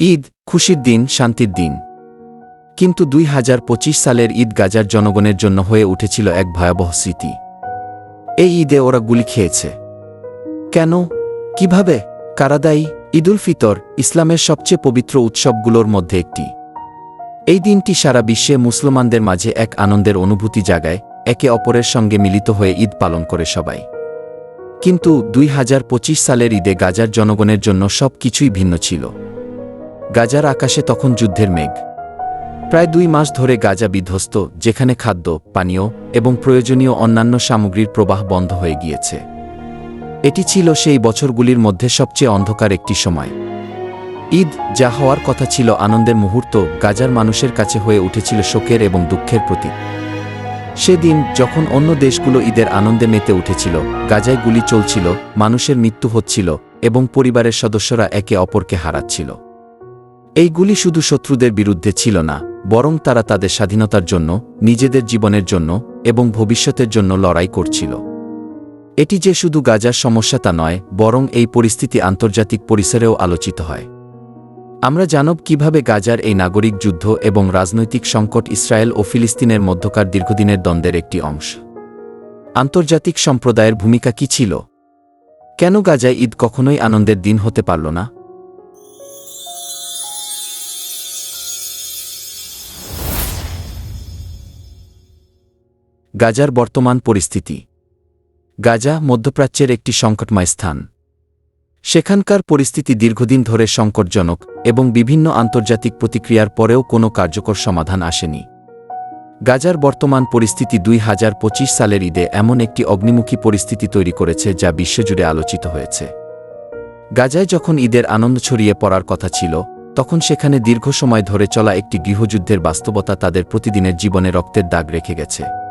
ঈদ, খুশির দিন, শান্তির দিন। কিন্তু দুই হাজার পঁচিশ সালের ঈদ গাজার জনগণের জন্য হয়ে উঠেছিল এক ভয়াবহ স্মৃতি। এই ঈদে ওরা গুলি খেয়েছে। কেন? কীভাবে? কারাদায়ী? ঈদুল ফিতর, ইসলামের সবচেয়ে পবিত্র উৎসবগুলোর মধ্যে একটি। এই দিনটি সারা বিশ্বে মুসলমানদের মাঝে এক আনন্দের অনুভূতি জাগায়, একে অপরের সঙ্গে মিলিত হয়ে ঈদ পালন করে সবাই। কিন্তু দুই হাজার পঁচিশ সালের ঈদে গাজার জনগণের জন্য সব কিছুই ভিন্ন ছিল। গাজার আকাশে তখন যুদ্ধের মেঘ। প্রায় দুই মাস ধরে গাজা বিধ্বস্ত, যেখানে খাদ্য, পানীয় এবং প্রয়োজনীয় অন্যান্য সামগ্রীর প্রবাহ বন্ধ হয়ে গিয়েছে। এটি ছিল সেই বছরগুলির মধ্যে সবচেয়ে অন্ধকার একটি সময়। ঈদ, যা হওয়ার কথা ছিল আনন্দের মুহূর্ত, গাজার মানুষের কাছে হয়ে উঠেছিল শোকের এবং দুঃখের প্রতীক। সেদিন, যখন অন্য দেশগুলো ঈদের আনন্দে মেতে উঠেছিল, গাজায় গুলি চলছিল, মানুষের মৃত্যু হচ্ছিল এবং পরিবারের সদস্যরা একে অপরকে হারাচ্ছিল। এইগুলি শুধু শত্রুদের বিরুদ্ধে ছিল না, বরং তারা তাদের স্বাধীনতার জন্য, নিজেদের জীবনের জন্য, এবং ভবিষ্যতের জন্য লড়াই করছিল। এটি যে শুধু গাজার সমস্যা তা নয়, বরং এই পরিস্থিতি আন্তর্জাতিক পরিসরেও আলোচিত হয়। আমরা জানব কীভাবে গাজার এই নাগরিক যুদ্ধ এবং রাজনৈতিক সংকট ইসরায়েল ও ফিলিস্তিনের মধ্যকার দীর্ঘদিনের দ্বন্দ্বের একটি অংশ। আন্তর্জাতিক সম্প্রদায়ের ভূমিকা কি ছিল? কেন গাজায় ঈদ কখনোই আনন্দের দিন হতে পারল না? গাজার বর্তমান পরিস্থিতি। গাজা মধ্যপ্রাচ্যের একটি সংকটময় স্থান। সেখানকার পরিস্থিতি দীর্ঘদিন ধরে সংকটজনক এবং বিভিন্ন আন্তর্জাতিক প্রতিক্রিয়ার পরেও কোনো কার্যকর সমাধান আসেনি। গাজার বর্তমান পরিস্থিতি দুই হাজার পঁচিশ সালের ঈদে এমন একটি অগ্নিমুখী পরিস্থিতি তৈরি করেছে যা বিশ্বজুড়ে আলোচিত হয়েছে। গাজায় যখন ঈদের আনন্দ ছড়িয়ে পড়ার কথা ছিল, তখন সেখানে দীর্ঘ সময় ধরে চলা একটি গৃহযুদ্ধের বাস্তবতা তাদের প্রতিদিনের জীবনে রক্তের দাগ রেখে গেছে।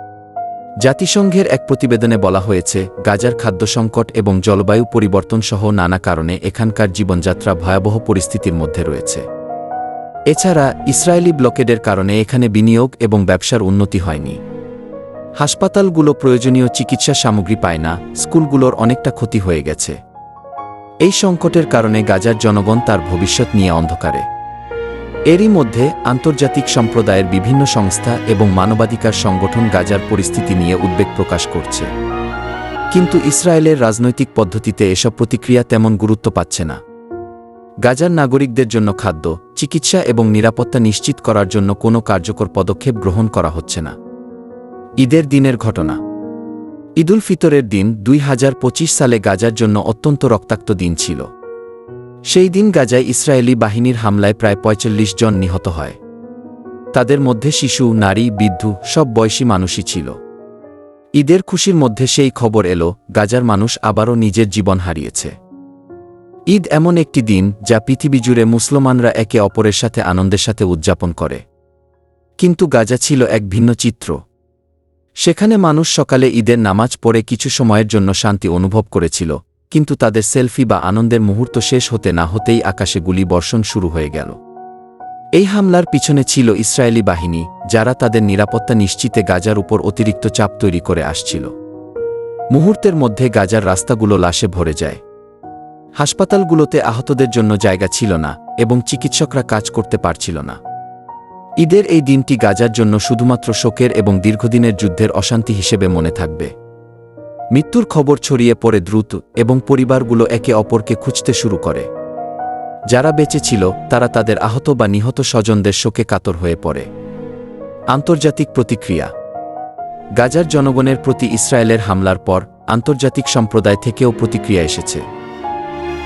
জাতিসংঘের এক প্রতিবেদনে বলা হয়েছে, গাজার খাদ্য সংকট এবং জলবায়ু পরিবর্তন সহ নানা কারণে এখানকার জীবনযাত্রা ভয়াবহ পরিস্থিতির মধ্যে রয়েছে। এছাড়া, ইসরায়েলি ব্লকেডের কারণে এখানে বিনিয়োগ এবং ব্যবসার উন্নতি হয়নি। হাসপাতালগুলো প্রয়োজনীয় চিকিৎসা সামগ্রী পায় না, স্কুলগুলোর অনেকটা ক্ষতি হয়ে গেছে। এই সংকটের কারণে গাজার জনগণ তার ভবিষ্যৎ নিয়ে অন্ধকারে। এরই মধ্যে আন্তর্জাতিক সম্প্রদায়ের বিভিন্ন সংস্থা এবং মানবাধিকার সংগঠন গাজার পরিস্থিতি নিয়ে উদ্বেগ প্রকাশ করছে। কিন্তু ইসরায়েলের রাজনৈতিক পদ্ধতিতে এসব প্রতিক্রিয়া তেমন গুরুত্ব পাচ্ছে না। গাজার নাগরিকদের জন্য খাদ্য, চিকিৎসা এবং নিরাপত্তা নিশ্চিত করার জন্য কোনো কার্যকর পদক্ষেপ গ্রহণ করা হচ্ছে না। ঈদের দিনের ঘটনা। ঈদুল ফিতরের দিন দুই হাজার পঁচিশ সালে গাজার জন্য অত্যন্ত রক্তাক্ত দিন ছিল। সেই দিন গাজায় ইসরায়েলি বাহিনীর হামলায় প্রায় ৪৫ জন নিহত হয়। তাদের মধ্যে শিশু, নারী, বৃদ্ধ, সব বয়সী মানুষই ছিল। ঈদের খুশির মধ্যে সেই খবর এলো, গাজার মানুষ আবারও নিজের জীবন হারিয়েছে। ঈদ এমন একটি দিন যা পৃথিবী জুড়ে মুসলমানরা একে অপরের সাথে আনন্দের সাথে উদযাপন করে। কিন্তু গাজা ছিল এক ভিন্ন চিত্র। সেখানে মানুষ সকালে ঈদের নামাজ পড়ে কিছু সময়ের জন্য শান্তি অনুভব করেছিল। কিন্তু তাদের সেলফি বা আনন্দের মুহূর্ত শেষ হতে না হতেই আকাশে গুলি বর্ষণ শুরু হয়ে গেল। এই হামলার পিছনে ছিল ইসরায়েলি বাহিনী, যারা তাদের নিরাপত্তা নিশ্চিতে গাজার উপর অতিরিক্ত চাপ তৈরি করে আসছিল। মুহূর্তের মধ্যে গাজার রাস্তাগুলো লাশে ভরে যায়। হাসপাতালগুলোতে আহতদের জন্য জায়গা ছিল না এবং চিকিৎসকরা কাজ করতে পারছিল না। ঈদের এই দিনটি গাজার জন্য শুধুমাত্র শোকের এবং দীর্ঘদিনের যুদ্ধের অশান্তি হিসেবে মনে থাকবে। মৃত্যুর খবর ছড়িয়ে পড়ে দ্রুত এবং পরিবারগুলো একে অপরকে খুঁজতে শুরু করে। যারা বেঁচে ছিল, তারা তাদের আহত বা নিহত স্বজনদের শোকে কাতর হয়ে পড়ে। আন্তর্জাতিক প্রতিক্রিয়া। গাজার জনগণের প্রতি ইসরায়েলের হামলার পর আন্তর্জাতিক সম্প্রদায় থেকেও প্রতিক্রিয়া এসেছে।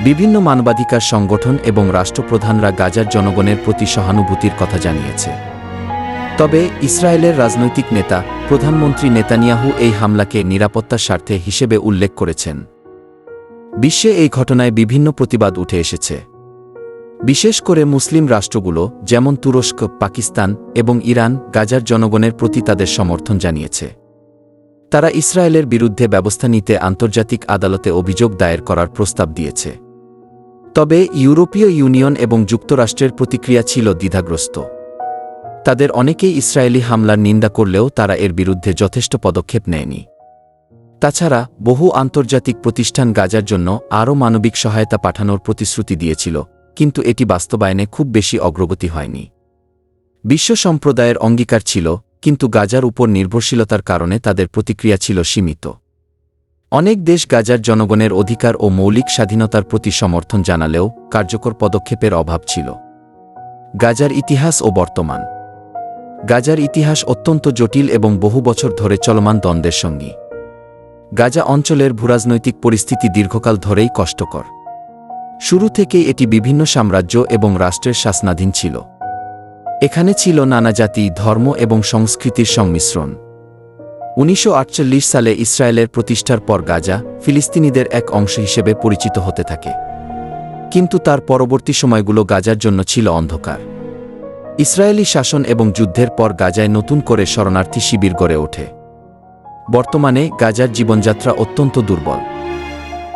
বিভিন্ন মানবাধিকার সংগঠন এবং রাষ্ট্রপ্রধানরা গাজার জনগণের প্রতি সহানুভূতির কথা জানিয়েছে। তবে ইসরায়েলের রাজনৈতিক নেতা, প্রধানমন্ত্রী নেতানিয়াহু এই হামলাকে নিরাপত্তার স্বার্থে হিসেবে উল্লেখ করেছেন। বিশ্বে এই ঘটনায় বিভিন্ন প্রতিবাদ উঠে এসেছে। বিশেষ করে মুসলিম রাষ্ট্রগুলো, যেমন তুরস্ক, পাকিস্তান এবং ইরান, গাজার জনগণের প্রতি তাদের সমর্থন জানিয়েছে। তারা ইসরায়েলের বিরুদ্ধে ব্যবস্থা নিতে আন্তর্জাতিক আদালতে অভিযোগ দায়ের করার প্রস্তাব দিয়েছে। তবে ইউরোপীয় ইউনিয়ন এবং যুক্তরাষ্ট্রের প্রতিক্রিয়া ছিল দ্বিধাগ্রস্ত। তাদের অনেকেই ইসরায়েলি হামলার নিন্দা করলেও তারা এর বিরুদ্ধে যথেষ্ট পদক্ষেপ নেয়নি। তাছাড়া, বহু আন্তর্জাতিক প্রতিষ্ঠান গাজার জন্য আরও মানবিক সহায়তা পাঠানোর প্রতিশ্রুতি দিয়েছিল, কিন্তু এটি বাস্তবায়নে খুব বেশি অগ্রগতি হয়নি। বিশ্ব সম্প্রদায়ের অঙ্গীকার ছিল, কিন্তু গাজার উপর নির্ভরশীলতার কারণে তাদের প্রতিক্রিয়া ছিল সীমিত। অনেক দেশ গাজার জনগণের অধিকার ও মৌলিক স্বাধীনতার প্রতি সমর্থন জানালেও কার্যকর পদক্ষেপের অভাব ছিল। গাজার ইতিহাস ও বর্তমান গাজার ইতিহাস অত্যন্ত জটিল এবং বহু বছর ধরে চলমান দ্বন্দ্বের সঙ্গী। গাজা অঞ্চলের ভূরাজনৈতিক পরিস্থিতি দীর্ঘকাল ধরেই কষ্টকর। শুরু থেকেই এটি বিভিন্ন সাম্রাজ্য এবং রাষ্ট্রের শাসনাধীন ছিল। এখানে ছিল নানা জাতি, ধর্ম এবং সংস্কৃতির সংমিশ্রণ। উনিশশো আটচল্লিশ সালে ইসরায়েলের প্রতিষ্ঠার পর গাজা ফিলিস্তিনিদের এক অংশ হিসেবে পরিচিত হতে থাকে। কিন্তু তার পরবর্তী সময়গুলো গাজার জন্য ছিল অন্ধকার। ইসরায়েলি শাসন এবং যুদ্ধের পর গাজায় নতুন করে শরণার্থী শিবির গড়ে ওঠে। বর্তমানে গাজার জীবনযাত্রা অত্যন্ত দুর্বল।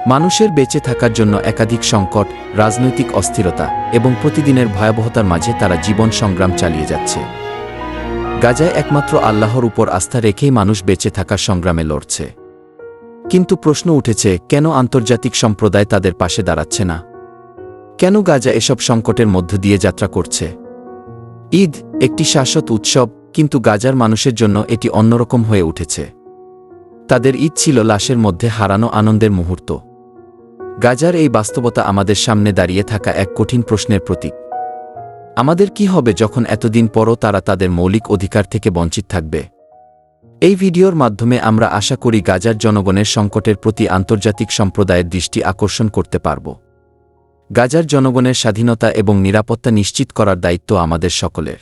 মানুষের বেঁচে থাকার জন্য একাধিক সংকট, রাজনৈতিক অস্থিরতা এবং প্রতিদিনের ভয়াবহতার মাঝে তারা জীবন সংগ্রাম চালিয়ে যাচ্ছে। গাজায় একমাত্র আল্লাহর উপর আস্থা রেখেই মানুষ বেঁচে থাকার সংগ্রামে লড়ছে। কিন্তু প্রশ্ন উঠেছে, কেন আন্তর্জাতিক সম্প্রদায় তাদের পাশে দাঁড়াচ্ছে না? কেন গাজা এসব সংকটের মধ্য দিয়ে যাত্রা করছে? ঈদ একটি শাশ্বত উৎসব, কিন্তু গাজার মানুষের জন্য এটি অন্যরকম হয়ে উঠেছে। তাদের ঈদ ছিল লাশের মধ্যে হারানো আনন্দের মুহূর্ত। গাজার এই বাস্তবতা আমাদের সামনে দাঁড়িয়ে থাকা এক কঠিন প্রশ্নের প্রতীক। আমাদের কি হবে যখন এতদিন পরও তারা তাদের মৌলিক অধিকার থেকে বঞ্চিত থাকবে? এই ভিডিওর মাধ্যমে আমরা আশা করি গাজার জনগণের সংকটের প্রতি আন্তর্জাতিক সম্প্রদায়ের দৃষ্টি আকর্ষণ করতে পারব। গাজার জনগণের স্বাধীনতা এবং নিরাপত্তা নিশ্চিত করার দায়িত্ব আমাদের সকলের।